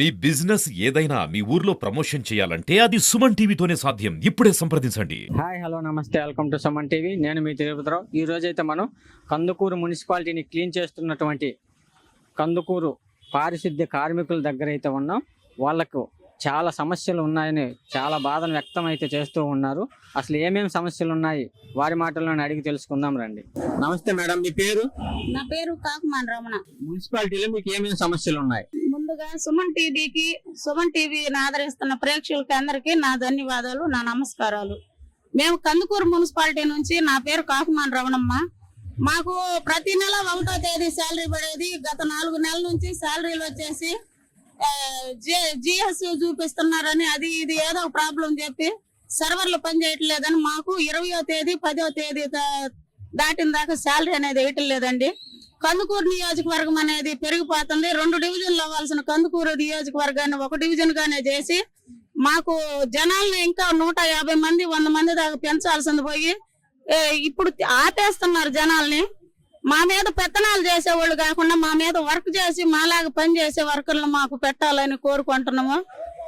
మీ business ఏదైనా మీ ఊర్లో promotion చేయాలంటే అది సుమన్ టీవీతోనే సాధ్యం. ఇప్పుడే సంప్రదించండి. హాయ్ హలో నమస్తే. Welcome to Suman TV. నేను మీ తిరుపతిరావు ఈ రోజు అయితే మనం కందుకూరు మున్సిపాలిటీని క్లీన్ చేస్తున్నటువంటి కందుకూరు పారిశుద్ధ్య కార్మికుల దగ్గర అయితే ఉన్నాం. వాళ్ళకు చాలా సమస్యలు ఉన్నాయని చాలా బాధను వ్యక్తం అయితే చేస్తూ ఉన్నారు. అసలు ఏమేమి సమస్యలు ఉన్నాయి? వారి మాటల్లోనే అడిగి తెలుసుకుందాం రండి. నమస్తే మేడం మీ పేరు? నా పేరు కాకుమాన్ రమణ. మున్సిపాలిటీలో మీకు ఏమేమి సమస్యలు ఉన్నాయి? ముందుగా సుమన్ టీవీకి సుమన్ టీవీని ఆదరిస్తున్న ప్రేక్షకులకి అందరికీ నా ధన్యవాదాలు నా నమస్కారాలు. మేము కందుకూరు మున్సిపాలిటీ నుంచి నా పేరు కాకుమాన్ రవణమ్మ మాకు ప్రతి నెల ఒకటో తేదీ శాలరీ పడేది. గత నాలుగు నెలల నుంచి శాలరీలు వచ్చేసి జిఎస్ చూపిస్తున్నారని అది ఇది ఏదో ప్రాబ్లం చెప్పి సర్వర్లు పనిచేయట్లేదని మాకు ఇరవయో తేదీ పదో తేదీ దా- దాటిన దాకా శాలరీ అనేది వేయటం లేదండి. కందుకూరు నియోజకవర్గం అనేది పెరిగిపోతుంది. రెండు డివిజన్లు అవ్వాల్సిన కందుకూరు నియోజకవర్గాన్ని ఒక డివిజన్ గానే చేసి మాకు జనాల్ని ఇంకా నూట యాభై మంది వంద మంది దాకా పెంచాల్సింది పోయి ఏ, ఇప్పుడు ఆపేస్తున్నారు జనాల్ని. మా మీద పెత్తనాలు చేసేవాళ్ళు కాకుండా మా మీద వర్క్ చేసి మాలాగా పని చేసే వర్కర్లు మాకు పెట్టాలని కోరుకుంటున్నాము.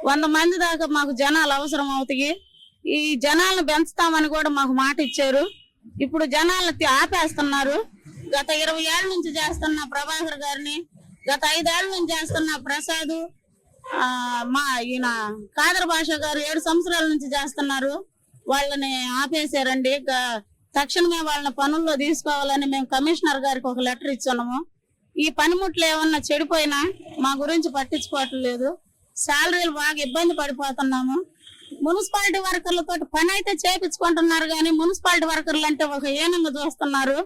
వంద మంది దాకా మాకు జనాలు అవసరం అవుతాయి. ఈ జనాలను పెంచుతామని కూడా మాకు మాట ఇచ్చారు ఇప్పుడు జనాలను ఆపేస్తున్నారు. గత ఇరవై ఏళ్ళ నుంచి చేస్తున్న ప్రభాకర్ గారిని గత ఐదేళ్ళ నుంచి చేస్తున్న ప్రసాద్ ఆ, మా ఈయన కాదర్ భాష గారు ఏడు సంవత్సరాల నుంచి చేస్తున్నారు. వాళ్ళని ఆపేశారండి తక్షణమే వాళ్ళని పనుల్లో తీసుకోవాలని మేము కమిషనర్ గారికి ఒక లెటర్ ఇచ్చున్నాము. ఈ పనిముట్లు ఏమన్నా చెడిపోయినా మా గురించి పట్టించుకోవట్లేదు శాలరీలు బాగా ఇబ్బంది పడిపోతున్నాము. మున్సిపాలిటీ వర్కర్లతో పని అయితే చేపించుకుంటున్నారు కానీ మున్సిపాలిటీ వర్కర్లు అంటే ఒక ఏనంగా చూస్తున్నారు.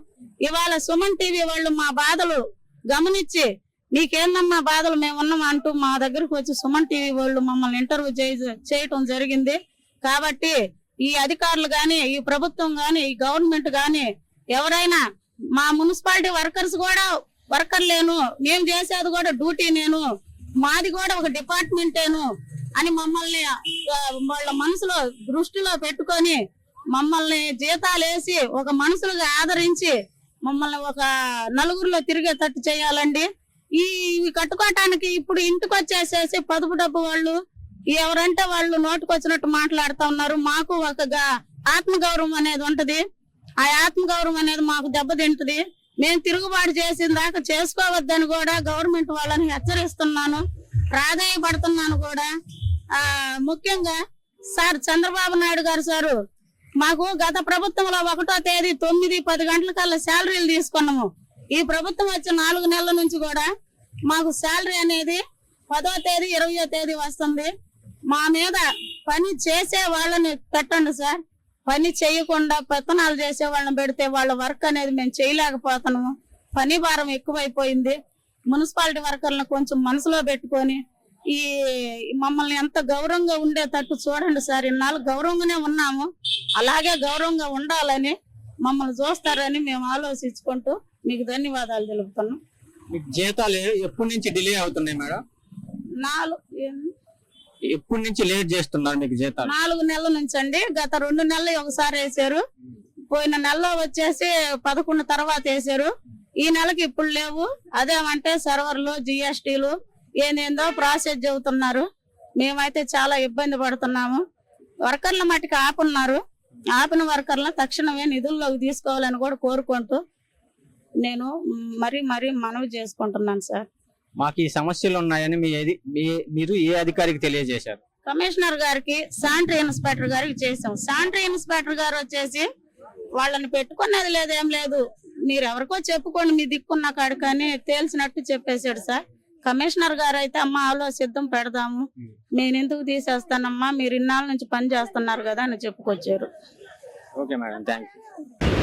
ఇవాళ సుమన్ టీవీ వాళ్ళు మా బాధలు గమనించి మీకేందమ్మా బాధలు? మేము ఉన్నాం అంటూ మా దగ్గరకు వచ్చి సుమన్ టీవీ వాళ్ళు మమ్మల్ని ఇంటర్వ్యూ చేయ- చేయటం జరిగింది. కాబట్టి ఈ అధికారులు గాని ఈ ప్రభుత్వం గాని ఈ గవర్నమెంట్ గాని ఎవరైనా మా మున్సిపాలిటీ వర్కర్స్ కూడా వర్కర్ లేను మేము చేసేది కూడా డ్యూటీ నేను మాది కూడా ఒక డిపార్ట్మెంటేను అని మమ్మల్ని వాళ్ళ మనసులో దృష్టిలో పెట్టుకొని మమ్మల్ని జీతాలు వేసి ఒక మనుషులుగా ఆదరించి మమ్మల్ని ఒక నలుగురిలో తిరిగేటట్టు చేయాలండి. ఈ ఇవి కట్టుకోవటానికి ఇప్పుడు ఇంటికి వచ్చేసేసి పదుపు డబ్బు వాళ్ళు ఎవరంటే వాళ్ళు నోటుకొచ్చినట్టు మాట్లాడుతూ ఉన్నారు. మాకు ఒక ఆత్మగౌరవం అనేది ఉంటది. ఆ ఆత్మగౌరవం అనేది మాకు దెబ్బతింటది. మేము తిరుగుబాటు చేసిన దాకా చేసుకోవద్దని కూడా గవర్నమెంట్ వాళ్ళని హెచ్చరిస్తున్నాను. ప్రాధాయపడుతున్నాను కూడా. ఆ ముఖ్యంగా సార్ చంద్రబాబు నాయుడు గారు సారు మాకు గత ప్రభుత్వంలో ఒకటో తేదీ తొమ్మిది పది గంటల కల్లా శాలరీలు తీసుకున్నాము. ఈ ప్రభుత్వం వచ్చిన నాలుగు నెలల నుంచి కూడా మాకు శాలరీ అనేది పదో తేదీ ఇరవయో తేదీ వస్తుంది. మా మీద పని చేసే వాళ్ళని పెట్టండి సార్. పని చేయకుండా పెత్తనాలు చేసే వాళ్ళని పెడితే వాళ్ళ వర్క్ అనేది మేము చేయలేకపోతున్నాము. పని భారం ఎక్కువైపోయింది. మున్సిపాలిటీ వర్కర్లను కొంచెం మనసులో పెట్టుకొని ఈ మమ్మల్ని ఎంత గౌరవంగా ఉండేటట్టు చూడండి సార్. ఇన్నాళ్ళు గౌరవంగానే ఉన్నాము. అలాగే గౌరవంగా ఉండాలని మమ్మల్ని చూస్తారని మేము ఆలోచించుకుంటూ మీకు ధన్యవాదాలు తెలుపుతున్నాం. జీతాలు ఎప్పటి నుంచి డిలే అవుతున్నాయి మేడం? నాలుగు ఎప్పటి నుంచి లేట్ చేస్తున్నారు మీకు జీతాలు? నాలుగు నెలల నుంచి అండి. గత రెండు నెలలు ఒకసారి వేసారు. పోయిన నెలలో వచ్చేసి పదకొండు తర్వాత వేసారు. ఈ నెలకి ఇప్పుడు లేవు. అదేమంటే సర్వర్లు జిఎస్టీలు ఏందేందో ప్రాసెస్ చెబుతున్నారు. మేమైతే చాలా ఇబ్బంది పడుతున్నాము. వర్కర్ల మట్టుకు ఆపున్నారు. ఆపిన వర్కర్లను తక్షణమే నిధుల్లోకి తీసుకోవాలని కూడా కోరుకుంటూ నేను మరీ మరీ మనవి చేసుకుంటున్నాను సార్. మాకు ఈ సమస్యలు ఉన్నాయని మీరు ఏ అధికారికి తెలియజేశారు? కమిషనర్ గారికి శానిటరీ ఇన్స్పెక్టర్ గారికి చేసాం శానిటరీ ఇన్స్పెక్టర్ గారు వచ్చేసి వాళ్ళని పెట్టుకున్నది లేదు లేదు. మీరు ఎవరికో చెప్పుకోండి మీ దిక్కున్న కాడు కానీ తేల్చినట్టు చెప్పేశాడు సార్. కమిషనర్ గారు అయితే అమ్మ ఆలోచిద్దాం పెడదాము. నేను ఎందుకు తీసేస్తానమ్మా? మీరు ఇన్నాళ్ళ నుంచి పని చేస్తున్నారు కదా అని చెప్పుకొచ్చారు. ఓకే మేడం థ్యాంక్ యూ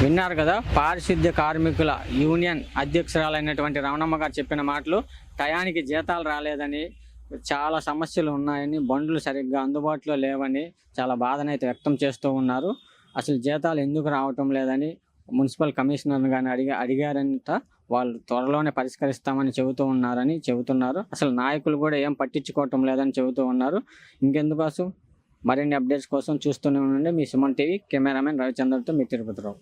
విన్నారు కదా పారిశుద్ధ్య కార్మికుల యూనియన్ అధ్యక్షురాలైనటువంటి రమణమ్మ గారు చెప్పిన మాటలు టయానికి జీతాలు రాలేదని చాలా సమస్యలు ఉన్నాయని బండ్లు సరిగ్గా అందుబాటులో లేవని చాలా బాధనైతే వ్యక్తం చేస్తూ ఉన్నారు. అసలు జీతాలు ఎందుకు రావటం లేదని మున్సిపల్ కమిషనర్ గాని అడిగా అడిగారంట. వాళ్ళు త్వరలోనే పరిష్కరిస్తామని చెబుతూ ఉన్నారని చెబుతున్నారు. అసలు నాయకులు కూడా ఏం పట్టించుకోవటం లేదని చెబుతూ ఉన్నారు. ఇంకెందుకోసం మరిన్ని అప్డేట్స్ కోసం చూస్తూనే ఉండండి. మీ సుమన్ టీవీ కెమెరామెన్ రవిచంద్రతో మీ తిరుపతిరావు.